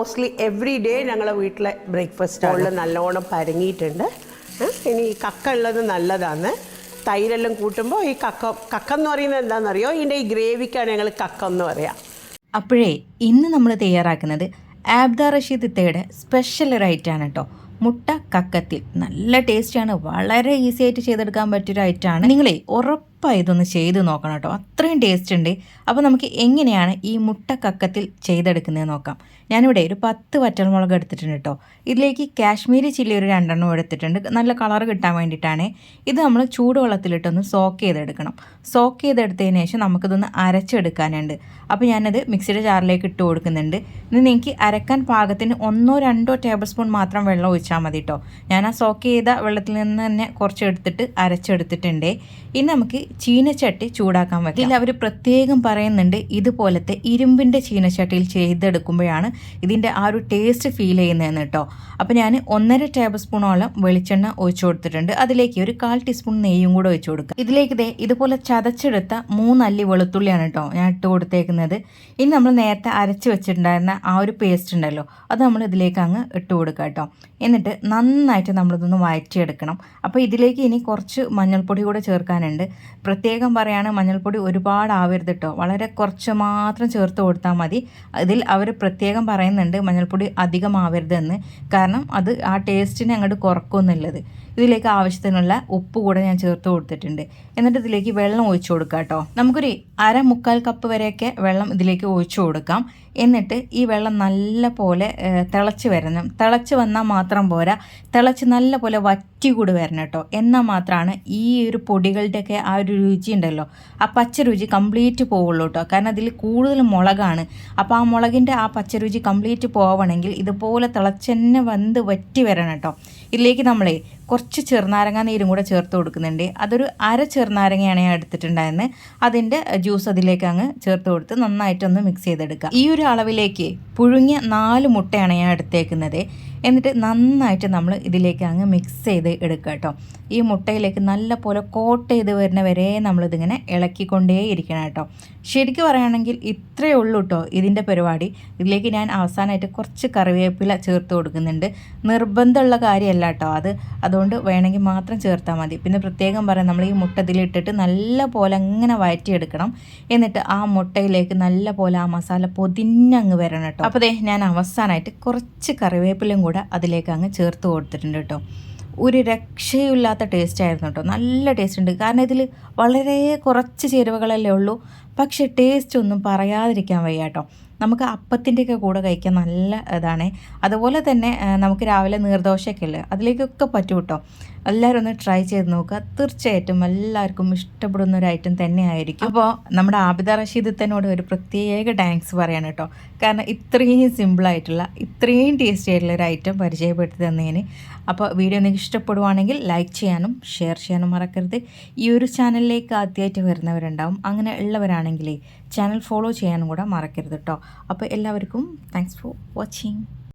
Mostly every day ഞങ്ങളെ വീട്ടിലെ breakfast ഉള്ള നല്ലോണം പരങ്ങിയിട്ടുണ്ട്. ഇനി ഈ കക്ക ഉള്ളത് നല്ലതാണ്. തൈരെല്ലാം കൂട്ടുമ്പോൾ ഈ കക്ക കക്ക എന്ന് പറയുന്നത് എന്താണെന്നറിയോ? ഇതിന്റെ ഈ ഗ്രേവിക്കാണ് ഞങ്ങൾ കക്ക എന്ന് പറയാം. അപ്പോഴേ ഇന്ന് നമ്മൾ തയ്യാറാക്കുന്നത് ആബ്ദ റഷീദ് ഇത്തയുടെ സ്പെഷ്യൽ റൈറ്റാണ് കേട്ടോ മുട്ട കക്കത്തിൽ. നല്ല ടേസ്റ്റാണ് വളരെ ഈസി ആയിട്ട് ചെയ്തെടുക്കാൻ പറ്റിയൊരു ഐറ്റമാണ് നിങ്ങളെ ഉറപ്പായി ഇതൊന്ന് ചെയ്ത് നോക്കണം കേട്ടോ. അത്രയും ടേസ്റ്റ് ഉണ്ട്. അപ്പോൾ നമുക്ക് എങ്ങനെയാണ് ഈ മുട്ട കക്കത്തിൽ ചെയ്തെടുക്കുന്നത് നോക്കാം. ഞാനിവിടെ ഒരു പത്ത് വറ്റൽമുളക് എടുത്തിട്ടുണ്ട് കേട്ടോ. ഇതിലേക്ക് കാശ്മീരി ചില്ലി ഒരു രണ്ടെണ്ണം എടുത്തിട്ടുണ്ട്. നല്ല കളർ കിട്ടാൻ വേണ്ടിയിട്ടാണ്. ഇത് നമ്മൾ ചൂടുവെള്ളത്തിലിട്ടൊന്ന് സോക്ക് ചെയ്തെടുക്കണം. സോക്ക് ചെയ്തെടുത്തതിന് ശേഷം നമുക്കിതൊന്ന് അരച്ചെടുക്കാനുണ്ട്. അപ്പോൾ ഞാനത് മിക്സിയുടെ ജാറിലേക്ക് ഇട്ട് കൊടുക്കുന്നുണ്ട്. ഇനി നിങ്ങൾക്ക് അരക്കാൻ പാകത്തിന് ഒന്നോ രണ്ടോ ടേബിൾ സ്പൂൺ മാത്രം വെള്ളം ഒഴിച്ചാൽ മതി കേട്ടോ. ഞാൻ ആ സോക്ക് ചെയ്ത വെള്ളത്തിൽ നിന്ന് തന്നെ കുറച്ച് എടുത്തിട്ട് അരച്ചെടുത്തിട്ടുണ്ട്. ഇനി നമുക്ക് ചീനച്ചട്ടി ചൂടാക്കാൻ വെക്കാം. ഇതിൽ അവർ പ്രത്യേകം പറയുന്നുണ്ട് ഇതുപോലത്തെ ഇരുമ്പിന്റെ ചീനച്ചട്ടിയിൽ ചെയ്തെടുക്കുമ്പോഴാണ് ഇതിന്റെ ആ ഒരു ടേസ്റ്റ് ഫീൽ ചെയ്യുന്നതെന്ന് കേട്ടോ. അപ്പോൾ ഞാൻ ഒന്നര ടേബിൾ സ്പൂണോളം വെളിച്ചെണ്ണ ഒഴിച്ചു കൊടുത്തിട്ടുണ്ട്. അതിലേക്ക് ഒരു കാൽ ടീസ്പൂൺ നെയ്യും കൂടെ ഒഴിച്ചു കൊടുക്കുക. ഇതിലേക്ക് ഇതേ ഇതുപോലെ ചതച്ചെടുത്ത മൂന്നല്ലി വെളുത്തുള്ളിയാണ് കേട്ടോ ഞാൻ ഇട്ട് കൊടുത്തേക്കുന്നത്. ഇനി നമ്മൾ നേരത്തെ അരച്ച് വെച്ചിട്ടുണ്ടായിരുന്ന ആ ഒരു പേസ്റ്റ് ഉണ്ടല്ലോ അത് നമ്മൾ ഇതിലേക്ക് അങ്ങ് ഇട്ട് കൊടുക്കുക കേട്ടോ. എന്നിട്ട് നന്നായിട്ട് നമ്മളിതൊന്ന് വഴറ്റിയെടുക്കണം. അപ്പോൾ ഇതിലേക്ക് ഇനി കുറച്ച് മഞ്ഞൾപ്പൊടി കൂടെ ചേർക്കാനുണ്ട്. പ്രത്യേകം പറയാണ് മഞ്ഞൾപ്പൊടി ഒരുപാട് ആവരുത് കേട്ടോ വളരെ കുറച്ച് മാത്രം ചേർത്ത് കൊടുത്താൽ മതി. അതിൽ അവർ പ്രത്യേകം പറയുന്നുണ്ട് മഞ്ഞൾപ്പൊടി അധികം ആവരുതെന്ന് കാരണം അത് ആ ടേസ്റ്റിനെ അങ്ങോട്ട് കുറക്കുമെന്നുള്ളത് ഇതിലേക്ക് ആവശ്യത്തിനുള്ള ഉപ്പ് കൂടെ ഞാൻ ചേർത്ത് കൊടുത്തിട്ടുണ്ട്. എന്നിട്ട് ഇതിലേക്ക് വെള്ളം ഒഴിച്ചു കൊടുക്കാം കേട്ടോ നമുക്കൊരു അര മുക്കാൽ കപ്പ് വരെയൊക്കെ വെള്ളം ഇതിലേക്ക് ഒഴിച്ചു കൊടുക്കാം. എന്നിട്ട് ഈ വെള്ളം നല്ല പോലെ തിളച്ച് വരണം. തിളച്ച് വന്നാൽ മാത്രം പോരാ. തിളച്ച് നല്ല പോലെ വറ്റി കൂടി വരണം കേട്ടോ എന്നാൽ മാത്രമാണ് ഈ ഒരു പൊടികളുടെയൊക്കെ ആ ഒരു രുചി ഉണ്ടല്ലോ ആ പച്ച രുചി കംപ്ലീറ്റ് പോവുള്ളൂ കേട്ടോ കാരണം അതിൽ കൂടുതൽ മുളകാണ്. അപ്പോൾ ആ മുളകിന്റെ ആ പച്ച രുചി കംപ്ലീറ്റ് പോവണമെങ്കിൽ ഇതുപോലെ തിളച്ചെന്നെ വന്ന് വറ്റി വരണം കേട്ടോ ഇതിലേക്ക് നമ്മളെ കുറച്ച് ചെറുനാരങ്ങ നീരും കൂടെ ചേർത്ത് കൊടുക്കുന്നുണ്ട്. അതൊരു അര ചെറുനാരങ്ങയാണ് ഞാൻ എടുത്തിട്ടുണ്ടായിരുന്നത് അതിന്റെ ജ്യൂസ് അതിലേക്ക് അങ്ങ് ചേർത്ത് കൊടുത്ത് നന്നായിട്ടൊന്ന് മിക്സ് ചെയ്തെടുക്കുക ഈ ഒരു അളവിലേക്ക് പുഴുങ്ങിയ നാല് മുട്ടയാണ് ഞാൻ എടുത്തേക്കുന്നത്. എന്നിട്ട് നന്നായിട്ട് നമ്മൾ ഇതിലേക്ക് അങ്ങ് മിക്സ് ചെയ്ത് എടുക്കുക കേട്ടോ ഈ മുട്ടയിലേക്ക് നല്ല പോലെ കോട്ട് ചെയ്ത് വരുന്ന വരെ നമ്മളിതിങ്ങനെ ഇളക്കിക്കൊണ്ടേ ഇരിക്കണം കേട്ടോ ശരിക്കും പറയുകയാണെങ്കിൽ ഇത്രയേ ഉള്ളൂ കേട്ടോ ഇതിന്റെ പരിപാടി. ഇതിലേക്ക് ഞാൻ അവസാനമായിട്ട് കുറച്ച് കറിവേപ്പില ചേർത്ത് കൊടുക്കുന്നുണ്ട്. നിർബന്ധമുള്ള കാര്യമല്ല കേട്ടോ അത്. അതുകൊണ്ട് വേണമെങ്കിൽ മാത്രം ചേർത്താൽ മതി. പിന്നെ പ്രത്യേകം പറയാം നമ്മൾ ഈ മുട്ട ഇതിലിട്ടിട്ട് നല്ല പോലെ അങ്ങനെ വഴറ്റിയെടുക്കണം എന്നിട്ട് ആ മുട്ടയിലേക്ക് നല്ല പോലെ ആ മസാല പൊതിഞ്ഞങ്ങ് വരണം കേട്ടോ. അപ്പോൾ ദേ ഞാൻ അവസാനമായിട്ട് കുറച്ച് കറിവേപ്പിലയും കൂടെ അതിലേക്ക് അങ്ങ് ചേർത്ത് കൊടുത്തിട്ടുണ്ട് കേട്ടോ. ഒരു രക്ഷയില്ലാത്ത ടേസ്റ്റ് ആയിരുന്നു കേട്ടോ. നല്ല ടേസ്റ്റ് ഉണ്ട്. കാരണം ഇതിൽ വളരെ കുറച്ച് ചേരുവകളല്ലേ ഉള്ളൂ. പക്ഷേ ടേസ്റ്റ് ഒന്നും പറയാതിരിക്കാൻ വയ്യ കേട്ടോ. നമുക്ക് അപ്പത്തിന്റെയൊക്കെ കൂടെ കഴിക്കാൻ നല്ല ഇതാണ്. അതുപോലെ തന്നെ നമുക്ക് രാവിലെ നീർദോശയൊക്കെ ഇല്ലേ അതിലേക്കൊക്കെ പറ്റും കേട്ടോ. എല്ലാവരും ഒന്ന് ട്രൈ ചെയ്ത് നോക്കുക. തീർച്ചയായിട്ടും എല്ലാവർക്കും ഇഷ്ടപ്പെടുന്ന ഒരു ഐറ്റം തന്നെയായിരിക്കും. അപ്പോൾ നമ്മുടെ ആബിദ റഷീദ് തന്നോട് ഒരു പ്രത്യേക താങ്ക്സ് പറയാണ് കേട്ടോ. കാരണം ഇത്രയും സിമ്പിളായിട്ടുള്ള ഇത്രയും ടേസ്റ്റി ആയിട്ടുള്ള ഒരു ഐറ്റം പരിചയപ്പെടുത്തി തന്നതിന്. അപ്പോൾ വീഡിയോ നിങ്ങൾക്ക് ഇഷ്ടപ്പെടുവാണെങ്കിൽ ലൈക്ക് ചെയ്യാനും ഷെയർ ചെയ്യാനും മറക്കരുത്. ഈ ഒരു ചാനലിലേക്ക് ആദ്യമായിട്ട് വരുന്നവരുണ്ടാവും. അങ്ങനെ ഉള്ളവരാണെങ്കിൽ ചാനൽ ഫോളോ ചെയ്യാനും കൂടെ മറക്കരുത് കേട്ടോ. അപ്പോൾ എല്ലാവർക്കും താങ്ക്സ് ഫോർ വാച്ചിങ്